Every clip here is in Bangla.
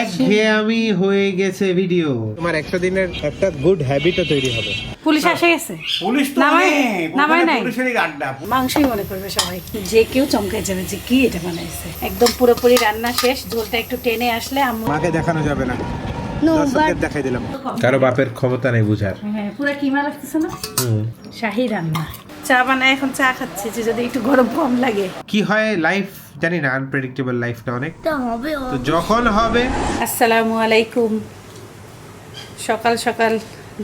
একঘেয়েমি হয়ে গেছে ভিডিও তোমার একশো দিনের একটা গুড হ্যাবিটও তৈরি হবে। পুলিশ এসে গেছে? পুলিশ তো নামায় ওখানে নাই? পুলিশেরই আড্ডা মাংসই মনে করবে সবাই। যে কেউ চমকে যাবে যে কি এটা বানাইছে? একদম পুরোপুরি রান্না শেষ ঝোলটা একটু টেনে আসলে আম্মু মাকে দেখানো যাবে না। দেখাই দিলাম। কারও বাপের ক্ষমতা নেই বুঝার। হ্যাঁ পুরো কিমা লাগতেছে না? শাহি রান্না। চা বানায় এখন চা খাচ্ছি যে যদি একটু গরম কম লাগে। কি হয় লাইফ জানি না আনপ্রেডিক্টেবল লাইফটা অনেক। তো যখন হবে। আসসালামু আলাইকুম। সকাল সকাল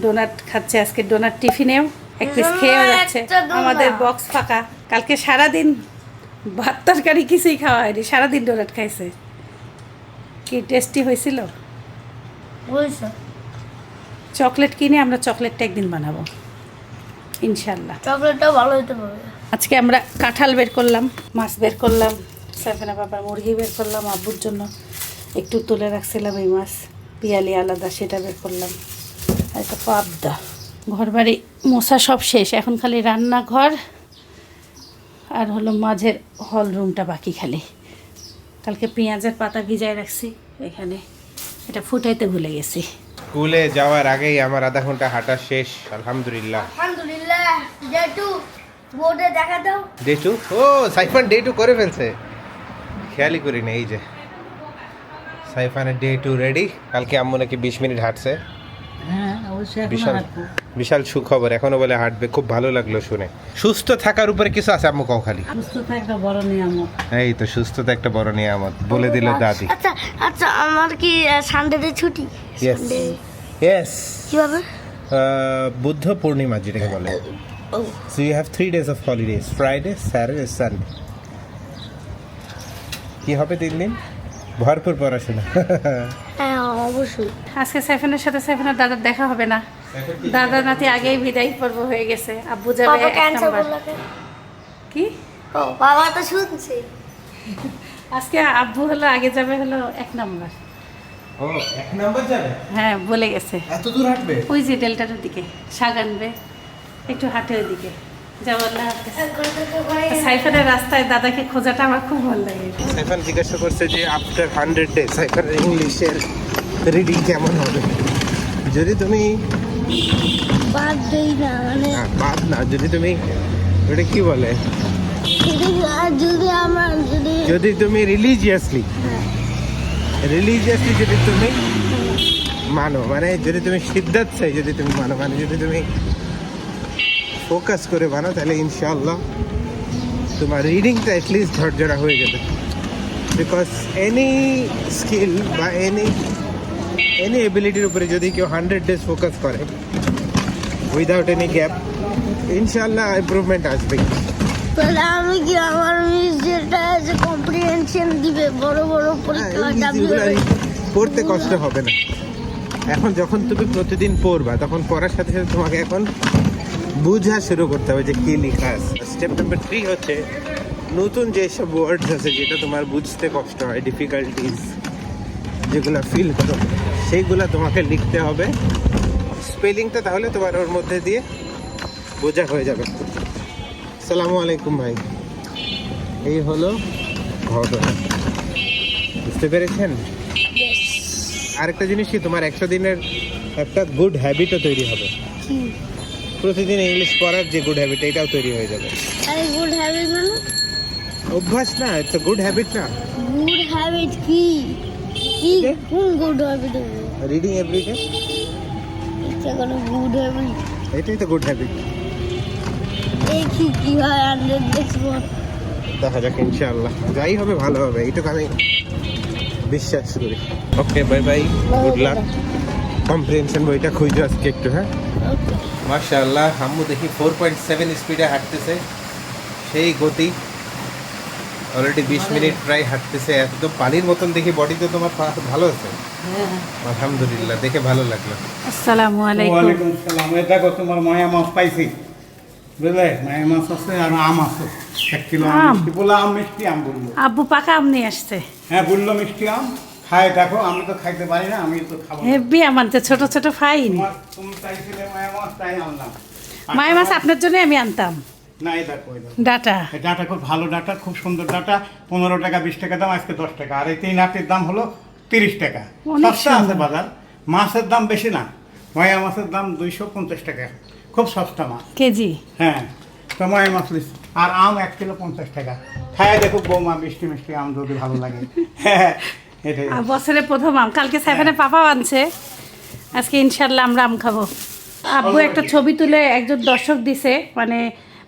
ডোনাট খাচ্ছে আজকে ডোনাট টিফিনেও। এক পিস খেয়েও যাচ্ছে। আমাদের বক্স ফাঁকা। কালকে সারাদিন ভাত তরকারি কিছুই খাওয়া হয়নি সারাদিন ডোনাট খাইছে। কি টেস্টি হয়েছিল? বুঝছ চকলেট কিনে আমরা চকলেটটা একদিন বানাবো। ইনশাল্লাহ। চকলেটটাও ভালো হতে পারে। আজকে আমরা কাঁঠাল বের করলাম মাছ বের করলাম সাফেনা বাবার মুরগি বের করলাম আব্বুর জন্য একটু তুলে রাখছিলাম এই মাছ পিয়ালি আলাদা সেটা বের করলাম। আর একটা পাবদা। ঘর বাড়ি মশা সব শেষ এখন খালি রান্নাঘর আর হলো মাঝের হল রুমটা বাকি খালি। কালকে পেঁয়াজের পাতা ভিজায় রাখছি এখানে এটা ফুটাইতে ভুলে গেছি। স্কুলে যাওয়ার আগেই আমার আধা ঘণ্টা হাঁটা শেষ আলহামদুলিল্লাহ। আলহামদুলিল্লাহ। বোর্ডে দেখা দাও। ডে টু ও সাইফান ডে টু করে ফেলছে। খেয়ালই করি না এই যে। সাইফানের ডে টু রেডি কালকে আম্মু নাকি বিশ মিনিট হাঁটছে। হ্যাঁ বিশাল বিশাল সুখবর এখনও বলে হাঁটবে। খুব ভালো লাগল শুনে। সুস্থ থাকার উপরে কিছু আছে আম্মু কও খালি। সুস্থতা একটা বড় নিয়ামত। এই তো সুস্থতা একটা বড় নিয়ামত। বলে দিল দাদি। আচ্ছা আচ্ছা আমার কি সানডেতে ছুটি? ইয়েস ইয়েস কীভাবে? বুদ্ধ পূর্ণিমা যেটাকে বলে। So you have three days of holidays Friday Saturday Sunday কি হবে তিন দিন? ভরপুর পড়াশোনা। হ্যাঁ অবশ্যই। আজকে সাইফানের সাথে সাইফানের দাদার দেখা হবে না। দাদা নাতি আগেই বিদায় পর্ব হয়ে গেছে। আব্বু যাবে এক নাম্বার। কি? বাবা তো শুনছে। আজকে আব্বু হলো আগে যাবে হলো এক নাম্বার। ও এক নাম্বার যাবে? হ্যাঁ বলে গেছে। এত দূর হাঁটবে? ওই যে ডেল্টার দিকে শাক আনবে। একটু হাটে ওইদিকে সাইফানের রাস্তায় দাদাকে খোঁজাটা আমার খুব ভালো লাগে। সাইফান জিজ্ঞাসা করছে যে আফটার হান্ড্রেড ডে সাইফানের ইংলিশের রিডিং কেমন হবে? যদি তুমি বাদ দেই না মানে বাদ না যদি তুমি ওটা কি বলে? যদি- আর যদি আমার যদি যদি তুমি রিলিজিয়াসলি রিলিজিয়াসলি যদি তুমি মানো মানে যদি তুমি সিদ্ধার্থ চাই যদি তুমি মানো মানে যদি তুমি ফোকাস করে মানো তাহলে ইনশাআল্লাহ তোমার রিডিংটা অ্যাটলিস্ট ঝরঝরা হয়ে যাবে। বিকজ এনি স্কিল বা এনি এনি এবিলিটির উপরে যদি কেউ হান্ড্রেড ডেজ ফোকাস করে উইদাউট এনি গ্যাপ ইনশাআল্লাহ ইম্প্রুভমেন্ট আসবে তাহলে আমি কি আমার মিস যেটা আছে কম্প্রিহেনশন দিবে? বড় বড় পরীক্ষা হ্যাঁ, আর পড়তে কষ্ট হবে না। এখন যখন তুমি প্রতিদিন পড়বা তখন পড়ার সাথে সাথে তোমাকে এখন বুঝা শুরু করতে হবে যে কি লেখা আছে। স্টেপ নাম্বার থ্রি হচ্ছে নতুন যেসব ওয়ার্ডস আছে যেটা তোমার বুঝতে কষ্ট হয় ডিফিকাল্টিস যেগুলো ফিল করো সেইগুলো তোমাকে লিখতে হবে। স্পেলিংটা তাহলে তোমার ওর মধ্যে দিয়ে বোঝা হয়ে যাবে। সালামু আলাইকুম ভাই। এই হলো ঘটনা। বুঝতে পেরেছেন? আরেকটা জিনিস কি তোমার একশো দিনের একটা গুড হ্যাবিটও তৈরি হবে। প্রতিদিন ইংলিশ পড়ার যে গুড হ্যাবিট এটাও তৈরি হয়ে যাবে। আরে গুড হ্যাবিট মানে? অভ্যাস না ইটস গুড হ্যাবিট না। গুড হ্যাবিট কি? কি কোন গুড হ্যাবিট রিডিং এভরিডে ইচ্ছা করে গুড হ্যাবিট এটাই তো গুড হ্যাবিট দেখি কি হয় হান্ড্রেড পর দেখা যাক ইনশাআল্লাহ। যাই হবে ভালো হবে এইটুকু আমি বিশ্বাস করি। Okay bye bye good luck comprehension বইটা খুঁজো আজকে একটু হ্যাঁ? ওকে মাশাআল্লাহ আম্মু দেখি ফোর পয়েন্ট সেভেন স্পিডে হাঁটতেছে। সেই গতি। অলরেডি বিশ মিনিট প্রায় হাঁটতেছে। একদম পানির মতন দেখি বডি তো তোমার পা- ভালো আছে? আলহামদুলিল্লাহ দেখে ভালো লাগল। আসসালামু আলাইকুম। ওয়ালাইকুম সালাম এই দেখো তোমার মায়া মাছ পাইছি। আব্বু পাকা আম নিয়ে আসছে। হ্যাঁ বলল মিষ্টি আম। দেখো আমি তো খাইতে পারি না আমি তো খাব। আমার যে ছোট ছোট ফাইন। তোমার তুমি চাইছিলে মায়া মাছ তাই আনলাম। মায়ের মাছ আপনার জন্য আমি আনতাম। না এই দেখো ডাটা। ডাটা খুব ভালো ডাটা খুব সুন্দর ডাটা। পনেরো টাকা বিশ টাকা দাম আজকে দশ টাকা। আর এই তিন আটের দাম হলো তিরিশ টাকা। সস্তা আছে বাজার। মাছের দাম বেশি না। ময়া মাছের দাম দুইশো পঞ্চাশ টাকা। খুব সস্তা মাছ। কেজি? হ্যাঁ তোমার ময়া মাছ আর আম এক কিলো পঞ্চাশ টাকা। খায় দেখো বৌমা মিষ্টি মিষ্টি আম যদি ভালো লাগে। হ্যাঁ এটাই। বছরে প্রথম আম। কালকে সাইফানে পাপা আনছে। আজকে ইনশাল্লাহ আমরা আম খাব। আব্বু একটা ছবি তুলে একজন দর্শক দিছে মানে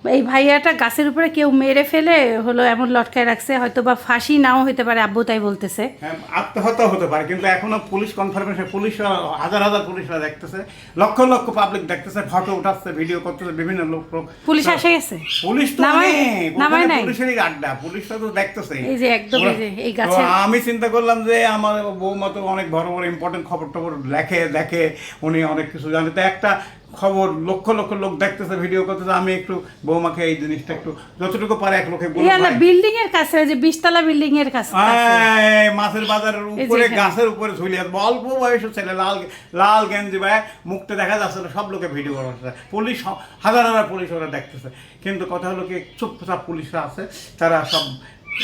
এই ভাইয়াটা গাছের উপরে কেউ মেরে ফেলে হলো এমন লটকায় রাখছে হয়তো বা ফাঁসি নাও হতে পারে আব্বু তাই বলতেছে। হ্যাঁ, আত্মহত্যা হতে পারে কিন্তু এখনও পুলিশ কনফার্মেশন পুলিশ হাজার হাজার পুলিশরা দেখতেছে লক্ষ লক্ষ পাবলিক দেখতেছে ফটো উঠাচ্ছে ভিডিও করতেছে বিভিন্ন লোক পুলিশ এসে গেছে? পুলিশ তো নামায়- নাই? পুলিশেরই আড্ডা পুলিশরা তো দেখতেছে। এই যে একদম এই যে এই তো আমি চিন্তা করলাম যে আমার বৌমা তো অনেক বড় বড় ইম্পর্টেন্ট খবর টবর লেখে দেখে উনি অনেক কিছু জানে। তো একটা খবর লক্ষ লক্ষ লোক দেখতেছে ভিডিও করতেছে আমি একটু বৌমাকে এই জিনিসটা একটু যতটুকু পারে এক লোকে ইয়ালা ভাই, বিল্ডিং এর কাছে যে বিশতলা বিল্ডিং এর কাছে। মাছের বাজারের উপরে গাছের উপরে ঝুলিয়ে আছে। অল্প বয়সের ছেলে লাল লাল গেঞ্জি ভাই মুখটা দেখা যাচ্ছে না সব লোকে ভিডিও করছে পুলিশ হাজার হাজার পুলিশ ওরা দেখতেছে। কিন্তু কথা হলো কি চুপচাপ পুলিশরা আছে তারা সব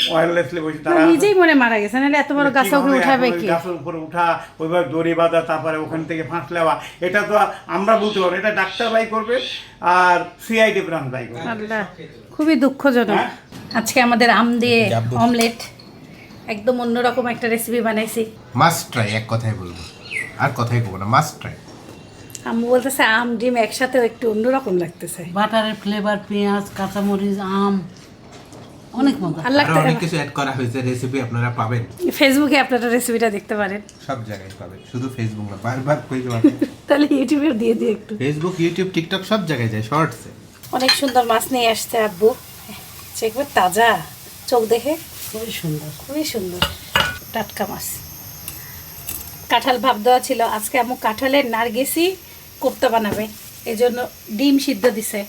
ওয়্যারলেসলি বসে তারা নিজেই মনে মারা গেছে নাহলে এত বড় গাছে ওকে উঠাবে কি? গাছের উপরে উঠা ওইভাবে দড়ি বাঁধা তারপরে ওখান থেকে ফাঁস নেওয়া এটা তো আমরা বলতে পারব এটা ডাক্তার বাই করবে আর সিআইডি ব্রাঞ্চ বাই করবে। আল্লাহ খুবই দুঃখজনক। হ্যাঁ? আজকে আমাদের আম দিয়ে অমলেট একদম অন্যরকম একটা রেসিপি বানাইছি। মাস্ট ট্রাই এক কথাই বলব। আর কথাই কবো না মাস্ট ট্রাই আম্মু বলতেছে আম ডিম একসাথে একটু অন্যরকম লাগতেছে। বাটারের ফ্লেভার পেঁয়াজ কাঁচামরিচ আম। অনেক মজা। আরও অনেক কিছু অ্যাড করা হয়েছে রেসিপি আপনারা পাবেন। ফেসবুকে আপনারা রেসিপিটা দেখতে পারেন। সব জায়গায় পাবেন শুধু ফেসবুক না বারবার কই তাহলে ইউটিউবে দিয়ে দিই একটু। ফেসবুক ইউটিউব টিকটক সব জায়গায় যায় শর্টসে অনেক সুন্দর মাছ নিয়ে আসছে আব্বু। দেখবে তাজা। চোখ দেখে। খুবই সুন্দর। খুবই সুন্দর। টাটকা মাছ। কাঁঠাল ভাব দেওয়া ছিল। আজকে আম্মু কাঁঠালের নারগেসি কোপ্তা বানাবে। এই জন্য ডিম সিদ্ধ দিছে।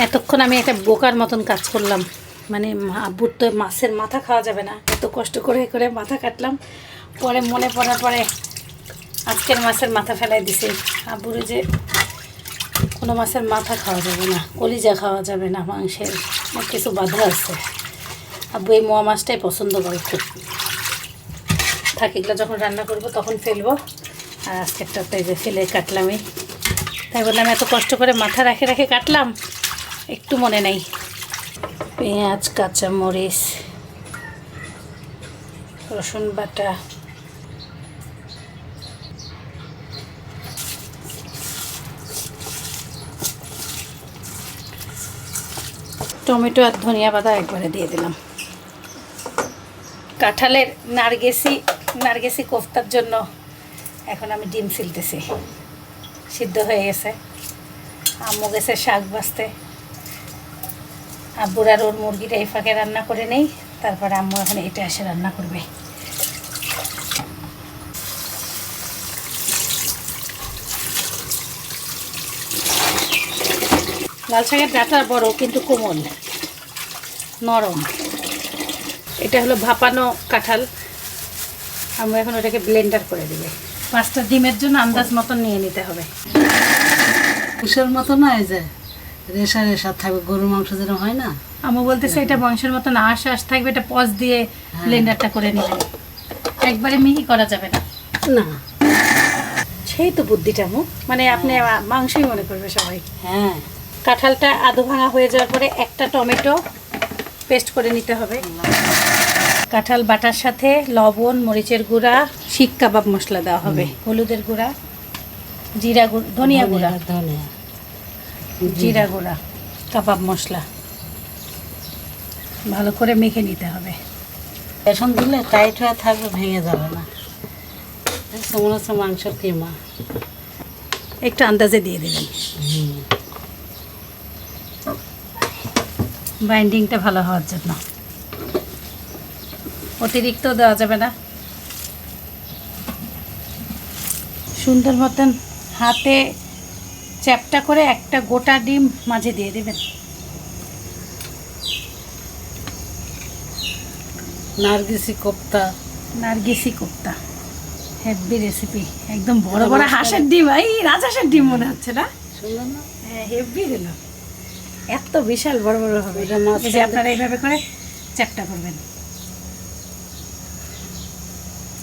এতক্ষণ আমি একটা বোকার মতন কাজ করলাম। মানে আব্বুর তো মাছের মাথা খাওয়া যাবে না। এত কষ্ট করে করে মাথা কাটলাম। পরে মনে পড়ার পরে আজকের মাছের মাথা ফেলাই দিছে। আব্বুর যে কোনো মাছের মাথা খাওয়া যাবে না, কলিজা খাওয়া যাবে না, মাংসের কিছু বাধা আছে। আব্বু এই মোয়া মাছটাই পছন্দ করে খুব। থাক, এগুলো যখন রান্না করব তখন ফেলব। আর আজকেরটা তো এই যে ফেলে কাটলামই। তাই বললাম, এত কষ্ট করে মাথা রাখে রাখে কাটলাম, একটু মনে নেই। পেঁয়াজ, কাঁচামরিচ, রসুন বাটা। টমেটো আর ধনিয়া পাতা একবারে দিয়ে দিলাম। কাঁঠালের নারগেসি নারগেসি কোফতার জন্য এখন আমি ডিম সিলতেছি। সিদ্ধ হয়ে গেছে। আম্মু গেছে শাক বাঁচতে আব্বুর আর ওর মুরগিটা এই ফাঁকে রান্না করে নেই। তারপরে আম্মু এখন এটা এসে রান্না করবে। লাল শাকের ডাটা বড় কিন্তু কোমল, নরম। এটা হলো ভাপানো কাঁঠাল। আমরা এখন ওটাকে ব্লেন্ডার করে দিবে। পাঁচটা ডিমের জন্য আন্দাজ মতন নিয়ে নিতে হবে। কুশের মতো না এই যে? রেশা রেশা থাকবে গরুর মাংস যেরকম হয় না? আমু বলতেছে এটা বংশের মতন আশ আশ থাকবে এটা পজ দিয়ে ব্লেন্ডারটা করে নেবে। একবারে মিহি করা যাবে না। না। সেই তো বুদ্ধিটা মু মানে আপনি মাংসই মনে করবে সবাই। হ্যাঁ। কাঁঠালটা আধো ভাঙা হয়ে যাওয়ার পরে একটা টমেটো পেস্ট করে নিতে হবে। কাঁঠাল বাটার সাথে লবণ মরিচের গুঁড়া শিক কাবাব মশলা দেওয়া হবে। হলুদের গুঁড়া জিরা গুঁড়া ধনিয়া গুঁড়া। ধনিয়া। জিরা গুঁড়া কাবাব মশলা। ভালো করে মেখে নিতে হবে। বেসন দিলে টাইট হয়ে থাকবে ভেঙে যাবে না। মনে হচ্ছে মাংসের কিমা। একটু আন্দাজে দিয়ে দেবেন। বাইন্ডিংটা ভালো হওয়ার জন্য। অতিরিক্ত দেওয়া যাবে না। সুন্দর মতন হাতে চ্যাপটা করে একটা গোটা ডিম মাঝে দিয়ে দেবেন। নার্গিসি কোপ্তা। নার্গিসি কোপ্তা। Heavy recipe. একদম বড় বড় হাঁসের ডিম। এই রাজহাঁসের ডিম মনে হচ্ছে না? সুন্দর না। হ্যাঁ হেভি দিল এত বিশাল বড় বড় হবে। যে আপনারা এইভাবে করে চ্যাপটা করবেন।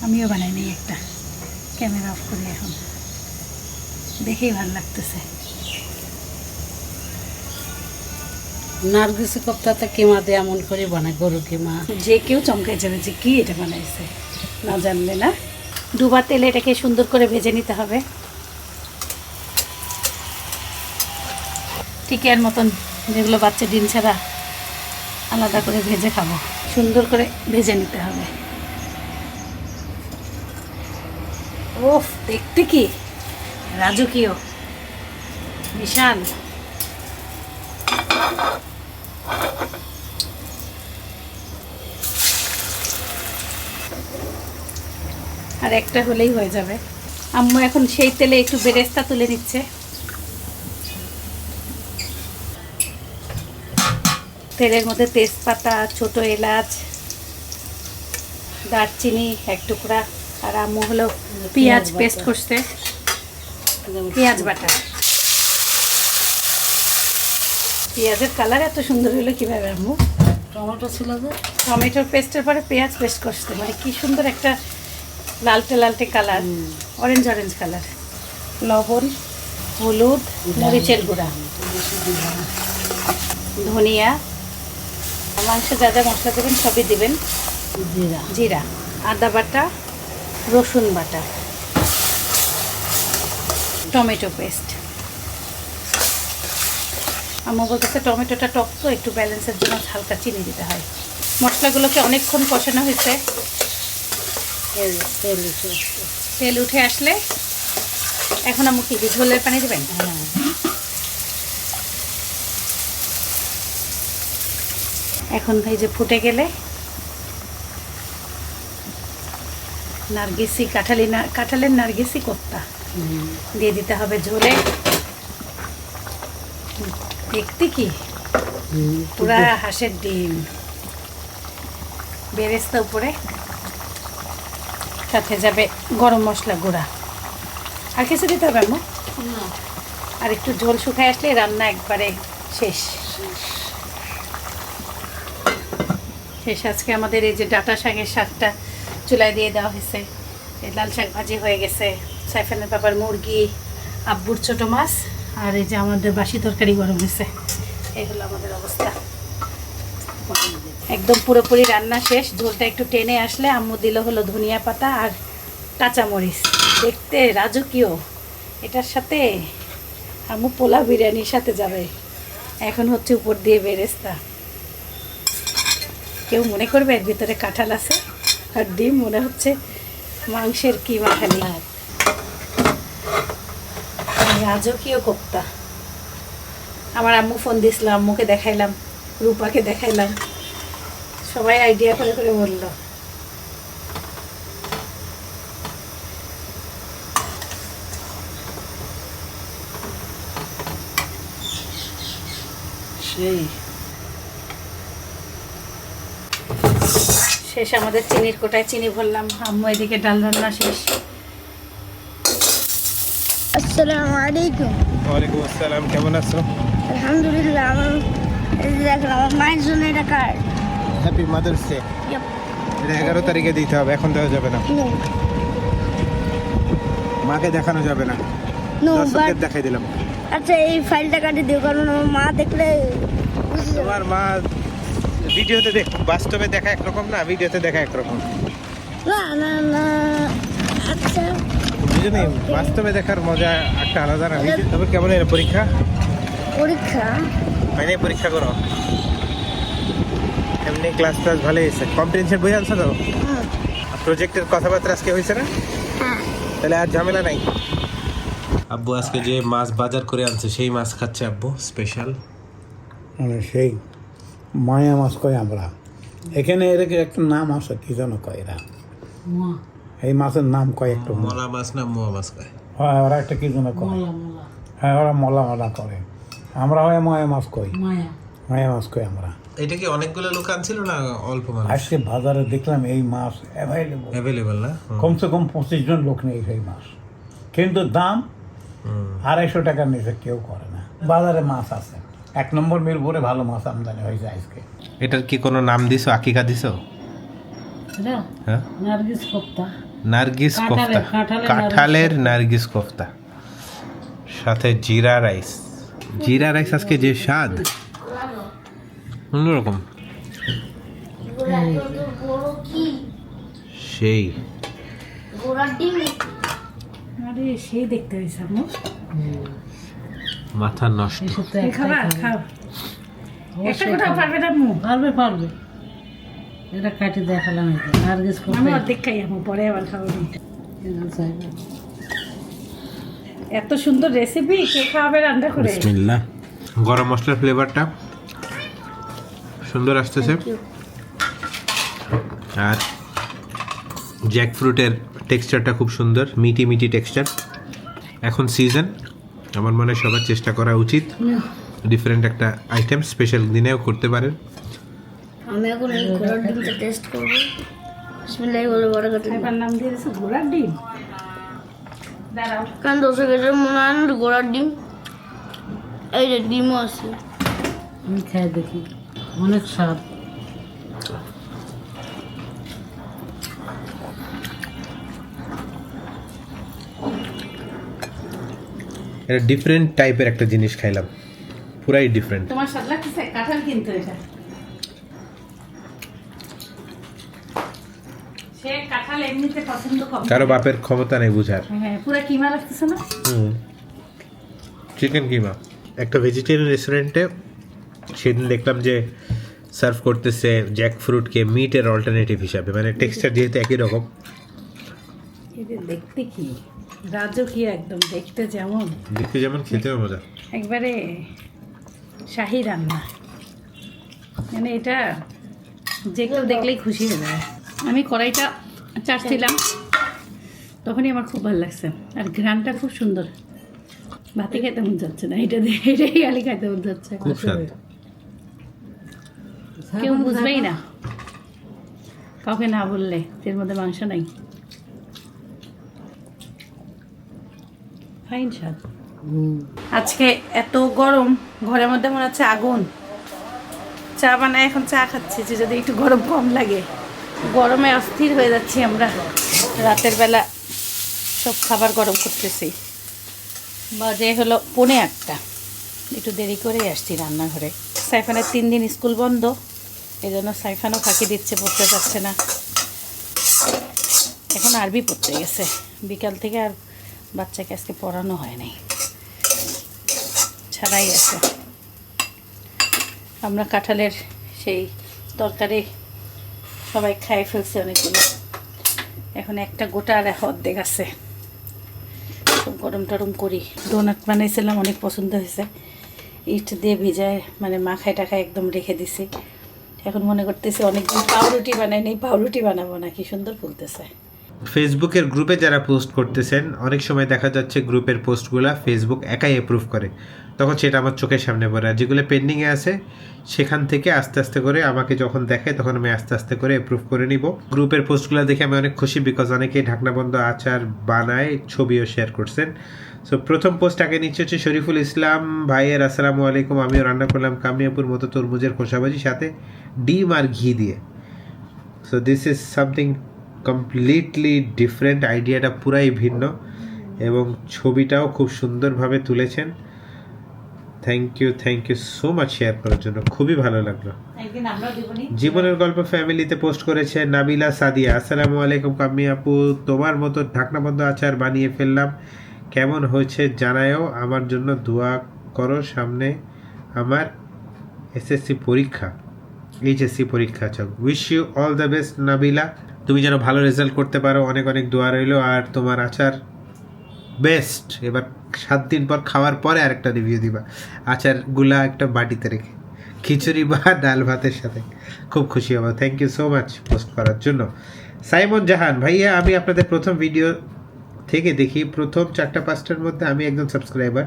আমিও বানাই নিই একটা। ক্যামেরা অফ করি এখন। দেখেই ভালো লাগতেছে। নার্গিস কোপ্তাতে কিমা দিয়ে এমন করে বানায় গরু কিমা। যে কেউ চমকাই যাবে যে কি এটা বানাইছে না জানলে না। ডুবা তেলে এটাকে সুন্দর করে ভেজে নিতে হবে। টিকিয়ার মতন যেগুলো বাচ্চা ডিম ছাড়া আলাদা করে ভেজে খাব। সুন্দর করে ভেজে নিতে হবে। ওফ দেখতে কি? রাজকীয়। বিশাল। আর একটা হলেই হয়ে যাবে। আম্মু এখন সেই তেলে একটু বেরেস্তা তুলে নিচ্ছে। তেলের মধ্যে তেজপাতা ছোট এলাচ দারচিনি এক টুকরা। আর আম্মু হলো পেঁয়াজ পেস্ট করছে। পেঁয়াজ বাটা। পেঁয়াজের কালার এত সুন্দর হলো কীভাবে আম্মু? টমেটো ছিল যে। টমেটোর পেস্টের পরে পেঁয়াজ পেস্ট করতে। মানে কি সুন্দর একটা লালটে লালটে কালার অরেঞ্জ অরেঞ্জ কালার। লবণ হলুদ মরিচের গুঁড়া। ধনিয়া মাংস যা যা মশলা দেবেন সবই দিবেন। জিরা। জিরা আদা বাটা রসুন বাটা। Tomato paste. আম্মু বলতেছে টমেটোটা টক তো একটু ব্যালেন্সের জন্য হালকা চিনি দিতে হয়। মশলাগুলোকে অনেকক্ষণ কষানো হয়েছে। তেল উঠে তেল উঠে আসলে এখন আম্মু কি? ঝোলের পানি দেবেন? হ্যাঁ। এখন এই যে ফুটে গেলে নার্গিসি কাঁঠালি না কাঁঠালের নার্গিসি কোপ্তা। হুম। দিয়ে দিতে হবে ঝোলে। দেখতে কি। পুরা হাঁসের ডিম। বেরেস্তা উপরে। সাথে যাবে গরম মশলা গুঁড়া। আর কিছু দিতে হবে আম্মু? না, আর একটু ঝোল শুকায় আসলে রান্না একবারে শেষ। শেষ আজকে আমাদের এই যে ডাটা শাকের শাকটা চুলায় দিয়ে দেওয়া হয়েছে। এই লাল শাক ভাজি হয়ে গেছে। সাইফানের বাবার মুরগি, আব্বুর ছোট মাছ, আর এই যে আমাদের বাসি তরকারি গরম হয়েছে। এই হলো আমাদের অবস্থা। একদম পুরোপুরি রান্না শেষ। ঝোলটা একটু টেনে আসলে আম্মু দিল হলো ধনিয়া পাতা আর কাঁচামরিচ। দেখতে রাজকীয়। এটার সাথে আম্মু পোলা বিরিয়ানির সাথে যাবে। এখন হচ্ছে উপর দিয়ে বেরেস্তা। কেউ মনে করবে এর ভিতরে কাঁঠাল আছে? আর ডিম মনে হচ্ছে মাংসের কি কিমা খালি। রাজকীয় কোপ্তা। আমার আম্মু ফোন দিছিল আম্মুকে দেখাইলাম রূপাকে দেখাইলাম। সবাই আইডিয়া করে করে বলল। সেই। শেষ আমাদের চিনির কোটায় চিনি ভরলাম। আম্মু এদিকে ডাল রান্না শেষ আসসালামু আলাইকুম। ওয়ালাইকুম আসসালাম কেমন আছো? আলহামদুলিল্লাহ আমার দেখেন আমার মায়ের জন্য এটা কার্ড। হ্যাপি মাদার্স ডে এটা এগারো তারিখে দিতে হবে এখন দেওয়া যাবে না। মাকে দেখানো যাবে না। দর্শকদের দেখাই দিলাম। আচ্ছা এই ফাইলটা কাটি দিও কারণ আমার মা দেখলে তোমার মা ভিডিওতে দেখ বাস্তবে দেখা একরকম না ভিডিওতে দেখা একরকম? না না না আচ্ছা। বুঝলি বাস্তবে দেখার মজা একটা আলাদা না। তবে কেমন এর পরীক্ষা? পরীক্ষা? মানে পরীক্ষা করো। এমনি ক্লাস ক্লাস ভালো হয়েছে। কম্পিটিশন বই আনছো তো? প্রজেক্টের কথাবার্তা আজকে হয়েছে না? হ্যাঁ। তাহলে আর ঝামেলা নাই। আব্বু আজকে যে মাছ বাজার করে আনছে সেই মাছ খাচ্ছে আব্বু স্পেশাল মানে সেই মায়া মাছ কয় আমরা? এখানে এর একটা নাম আছে কি যেন কয় এরা? মোয়া এই মাছের নাম কয় একটু মলা মাছ না মোয়া মাছ খায় হয় ওরা একটা কি যেন কয়? মলা মলা। হ্যাঁ ওরা মলা মলা করে। আমরা হয় মায়া মাছ কই? মায়া। মায়া মাছ কই আমরা? এটা কি অনেকগুলো লোক আনছিল না অল্প মানুষ? আজকে বাজারে দেখলাম এই মাছ অ্যাভেলেবল অ্যাভেলেবল না? কমসে কম পঁচিশ জন লোক নেই সেই মাছ। কিন্তু দাম আড়াইশো টাকার নিচে কেউ করে না। বাজারে মাছ আছে। এক নম্বর মিরপুরে ভালো মাছ আমদানি হয়েছে আজকে। এটার কি কোনো নাম দিছো আকিকা দিছো? হ্যাঁ? নার্গিস কোপ্তা। নার্গিস কোফতা। কাঁঠালের নার্গিস কোফতা। সাথে জিরা রাইস। জিরা রাইস আজকে যে স্বাদ? অন্যরকম। বড় সেই। ঘোড়ার ডিম আরে সেই দেখতে মাথা নষ্ট। খাবার খাও। একটা কোথাও পারবে না পারবে পারবে। এটা কাটি দেখালাম এই তো। নার্গিস আমি অর্ধেক খাই আম্মু পরে আবার খাব। এত সুন্দর রেসিপি কে খাওয়াবে রান্না করে? বিসমিল্লাহ। গরম মশলার ফ্লেভারটা সুন্দর আসতেছে। আর জ্যাক ফ্রুটের টেক্সচারটা খুব সুন্দর মিটি মিটি টেক্সচার এখন সিজন আমার মনে হয় সবার চেষ্টা করা উচিত। ডিফারেন্ট একটা আইটেম স্পেশাল দিনেও করতে পারেন। আমি এখন এই ঘোড়ার ডিমটা টেস্ট করব। বিসমিল্লাহি বলে বড় কথা নাম দিয়ে দিয়েছে ঘোড়ার ডিম? দাঁড়াও। কারণ দোষে গেছে মনে হয় না ঘোড়ার ডিম। এই যে ডিমও আছে। আমি খাই দেখি। অনেক স্বাদ। এটা ডিফারেন্ট টাইপের একটা জিনিস খাইলাম। পুরাই ডিফারেন্ট তোমার স্বাদ লাগতেছে? কাঁঠাল কিন্তু এটা সে কাঁঠাল এমনিতে পছন্দ কম। কারও বাপের ক্ষমতা নেই বুঝার। হ্যাঁ পুরো কিমা লাগতেছে না? চিকেন কিমা। একটা ভেজিটেরিয়ান রেস্টুরেন্টে সেদিন দেখলাম যে সার্ভ করতেছে জ্যাক ফ্রুটকে মিটের অল্টারনেটিভ হিসাবে। মানে টেক্সচার যেহেতু একই রকম। দেখতে কি? রাজকীয় একদম দেখতে যেমন? দেখতে যেমন খেতেও মজা। একবারে শাহি রান্না। মানে এটা যে কেউ দেখলেই খুশি হয়ে যায়। আমি কড়াইটা চাটছিলাম তখনই আমার খুব ভালো লাগছে। আর ঘ্রানটা খুব সুন্দর। ভাতে খেতে মন যাচ্ছে না। এটা দিয়ে এটাই খালি খাইতে মন যাচ্ছে। কেউ বুঝবেই না। কাউকে না বললে এর মধ্যে মাংস নাই। ফাইন স্বাদ। আজকে এত গরম। ঘরের মধ্যে মনে হচ্ছে আগুন। চা বানায় এখন চা খাচ্ছি যে যদি একটু গরম কম লাগে। গরমে অস্থির হয়ে যাচ্ছি আমরা। রাতের বেলা সব খাবার গরম করতেছি। বাজে হলো পনে আটটা। একটু দেরি করেই আসছি রান্নাঘরে। সাইফানের তিন দিন স্কুল বন্ধ। এই জন্য সাইফানও ফাঁকি দিচ্ছে, পড়তে যাচ্ছে না। এখন আরবি পড়তে গেছে। বিকাল থেকে আর বাচ্চাকে আজকে পড়ানো হয় নাই। ছাড়াই আছে। আমরা কাঁঠালের সেই তরকারি সবাই খাই ফেলছে অনেকগুলো। এখন একটা গোটা আর অর্ধেক আছে। গরম টরম করি। ডোনাট বানাইছিলাম, অনেক পছন্দ হয়েছে। ইট দিয়ে ভিজায় মানে মাখায় টাখায় একদম রেখে দিছি। এখন মনে করতেছি অনেকদিন পাউরুটি বানাই নেই, পাউরুটি বানাবো না, কি সুন্দর ফুলতেছে। ফেসবুকের গ্রুপে যারা পোস্ট করতেছেন, অনেক সময় দেখা যাচ্ছে গ্রুপের পোস্টগুলো ফেসবুক একাই অ্যাপ্রুভ করে। তখন সেটা আমার চোখের সামনে পড়ে। আর যেগুলো পেন্ডিংয়ে আছে, সেখান থেকে আস্তে আস্তে করে আমাকে যখন দেখে, তখন আমি আস্তে আস্তে করে অ্যাপ্রুভ করে নিব। গ্রুপের পোস্টগুলো দেখে আমি অনেক খুশি বিকজ অনেকেই ঢাকনাবন্ধ আচার বানায়, ছবিও শেয়ার করছেন। সো প্রথম পোস্ট আগে নিচ্ছে হচ্ছে, শরীফুল ইসলাম, ভাইয়ের আসসালামু আলাইকুম, আমিও রান্না করলাম কামিয়াপুর মতো তরমুজের খোসাবাজি, সাথে ডিম আর ঘি দিয়ে। So this is something completely different আইডিয়াটা পুরাই ভিন্ন এবং ছবিটাও খুব সুন্দরভাবে তুলেছেন। Thank you thank you so much share করার জন্য। খুবই ভালো লাগল। জীবনের গল্প ফ্যামিলিতে পোস্ট করেছে নাবিলা সাদিয়া। আসসালামু আলাইকুম কাম্মি আপু। তোমার মতো ঢাকনাবন্ধ আচার বানিয়ে ফেললাম। কেমন হয়েছে জানায়ও। আমার জন্য দোয়া করো সামনে আমার এসএসসি পরীক্ষা এইচএসসি পরীক্ষা আছে। Wish you all the best Nabila. তুমি যেন ভালো রেজাল্ট করতে পারো। অনেক অনেক দোয়া রইল। আর তোমার আচার বেস্ট। এবার সাত দিন পর খাওয়ার পরে আরেকটা রিভিউ দিবা। আচারগুলা একটা বাটিতে রেখে, খিচুড়ি বা ডাল ভাতের সাথে। খুব খুশি হব। Thank you so much post করার জন্য। সাইমন জাহান, ভাইয়া, আমি আপনাদের প্রথম ভিডিও থেকে দেখি, প্রথম চারটা পাঁচটার মধ্যে আমি একজন subscriber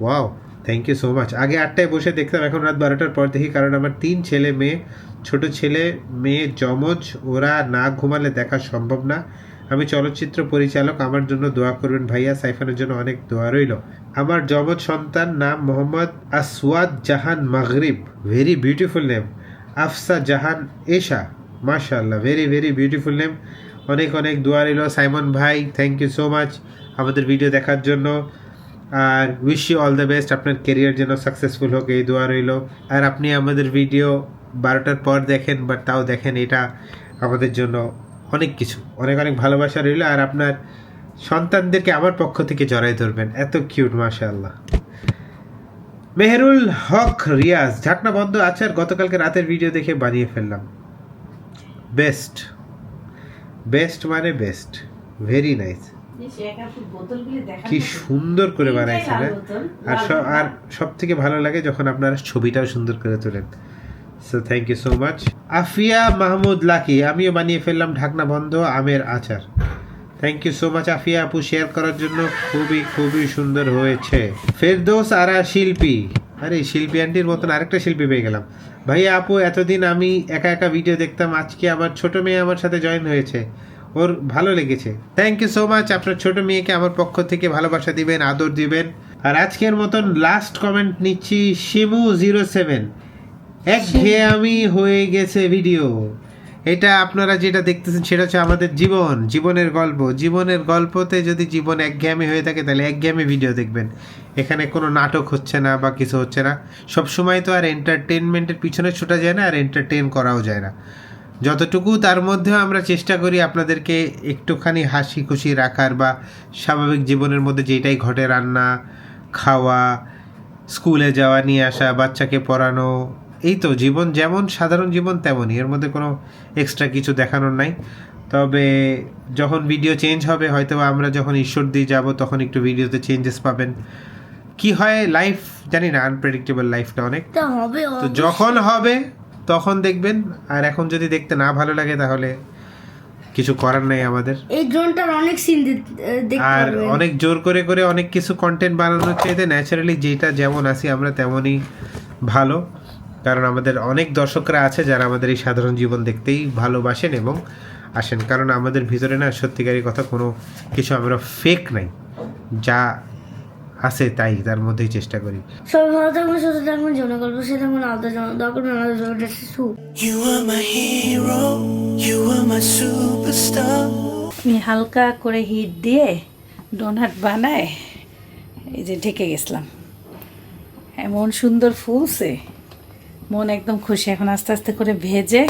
wow thank you so much আগে আটটায় বসে দেখতাম, এখন রাত বারোটার পর দেখি, কারণ আমার তিন ছেলে মেয়ে, ছোট ছেলে মেয়ে যমজ, ওরা না ঘুমালে দেখা সম্ভব না। আমি চলচ্চিত্র পরিচালক, আমার জন্য দোয়া করবেন ভাইয়া, সাইফানের জন্য অনেক দোয়া রইল। আমার যমজ সন্তান নাম Mohammad Aswad Jahan Maghrib very beautiful name Afsa Jahan Esha মাশাল্লাহ ভেরি ভেরি বিউটিফুল নেম অনেক অনেক দোয়া রইল। সাইমন ভাই থ্যাংক ইউ সো মাচ আমাদের ভিডিও দেখার জন্য। আর wish you all the best আপনার কেরিয়ার যেন সাকসেসফুল হোক, এই দোয়া রইল। আর আপনি আমাদের ভিডিও বারোটার পর দেখেন বাট তাও দেখেন এটা আমাদের জন্য অনেক কিছু, অনেক অনেক ভালোবাসা রইল আর আপনার সন্তানদেরকে আমার পক্ষ থেকে জড়াই ধরবেন। এত কিউট মাশাআল্লাহ। মেহরুল হক রিয়াজ ঝাকনা বন্ধ আছে আর গতকালকে রাতের ভিডিও দেখে বানিয়ে ফেললাম। বেস্ট বেস্ট মানে বেস্ট ভেরি নাইস কি সুন্দর করে বানাইছে আর আর সব থেকে ভালো লাগে যখন আপনারা ছবিটাও সুন্দর করে তোলেন। So thank you so much Afia Mahmud Lucky আমিও বানিয়ে ফেললাম ঢাকনা বন্ধ, আমের আচার। Thank you so much Afia আপু শেয়ার করার জন্য খুবই খুবই সুন্দর হয়েছে। ফেরদৌস আরা শিল্পী আরে শিল্পী আন্টির মতন আরেকটা শিল্পী পেয়ে গেলাম। ভাইয়া আপু, এতদিন আমি একা একা ভিডিও দেখতাম, আজকে আমার ছোট মেয়ে আমার সাথে জয়েন হয়েছে। ওর ভালো লেগেছে। থ্যাংক ইউ সো মাচ আপনার ছোট মেয়েকে আমার পক্ষ থেকে ভালোবাসা দিবেন, আদর দিবেন। আর আজকের মতন লাস্ট কমেন্ট নিচ্ছি শিমু জিরো সেভেন একঘেয়েমি হয়ে গেছে ভিডিও এটা আপনারা যেটা দেখতেছেন, সেটা হচ্ছে আমাদের জীবন, জীবনের গল্প। জীবনের গল্পতে যদি জীবন একঘেয়েমি হয়ে থাকে, তাহলে একঘেয়েমি ভিডিও দেখবেন। এখানে কোনো নাটক হচ্ছে না বা কিছু হচ্ছে না। সব সময় তো আর এন্টারটেনমেন্টের পিছনে ছোটা যায় না, আর এন্টারটেন করাও যায় না। যতটুকু তার মধ্যেও আমরা চেষ্টা করি আপনাদেরকে একটুখানি হাসি খুশি রাখার বা স্বাভাবিক জীবনের মধ্যে যেটাই ঘটে, রান্না, খাওয়া, স্কুলে যাওয়া, নিয়ে আসা, বাচ্চাকে পড়ানো এই তো জীবন যেমন সাধারণ জীবন তেমনই। এর মধ্যে কোনো এক্সট্রা কিছু দেখানোর নাই। তবে যখন ভিডিও চেঞ্জ হবে হয়তো আমরা যখন ঈশ্বর দিয়ে যাব তখন একটু ভিডিওতে চেঞ্জেস পাবেন। কি হয় লাইফ জানি না আনপ্রেডিক্টেবল লাইফটা অনেক। তা যখন হবে তখন দেখবেন। আর এখন যদি দেখতে না ভালো লাগে তাহলে কিছু করার নেই আমাদের। এই ড্রোনটার অনেক সিন দেখতে আর অনেক জোর করে করে অনেক কিছু কন্টেন্ট বানানোর চাইতে ন্যাচারালি যেটা যেমন আসি আমরা তেমনই ভালো। কারণ আমাদের অনেক দর্শকরা আছে যারা আমাদের এই সাধারণ জীবন দেখতেই ভালোবাসেন এবং আসেন। কারণ আমাদের ভিতরে না সত্যিকারী কথা কোনো কিছু আমরা ফেক নাই। যা আছে তাই তার মধ্যেই চেষ্টা করি। সবাই ভালো থাকবেন সুস্থ থাকবেন জীবনে গল্প সে থাকবেন আলাদা জানা দরকার আলাদা জানা শিশু You are my hero, you are my superstar. আমি হালকা করে হিট দিয়ে ডোনাট বানায় এই যে ঢেকে গেছিলাম। এমন সুন্দর ফুলছে। মন একদম খুশি। এখন আস্তে আস্তে করে ভেজে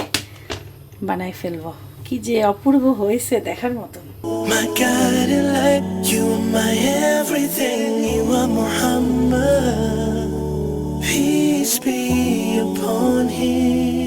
বানাই ফেলব। কি যে অপূর্ব হয়েছে দেখার মতন Peace be upon him.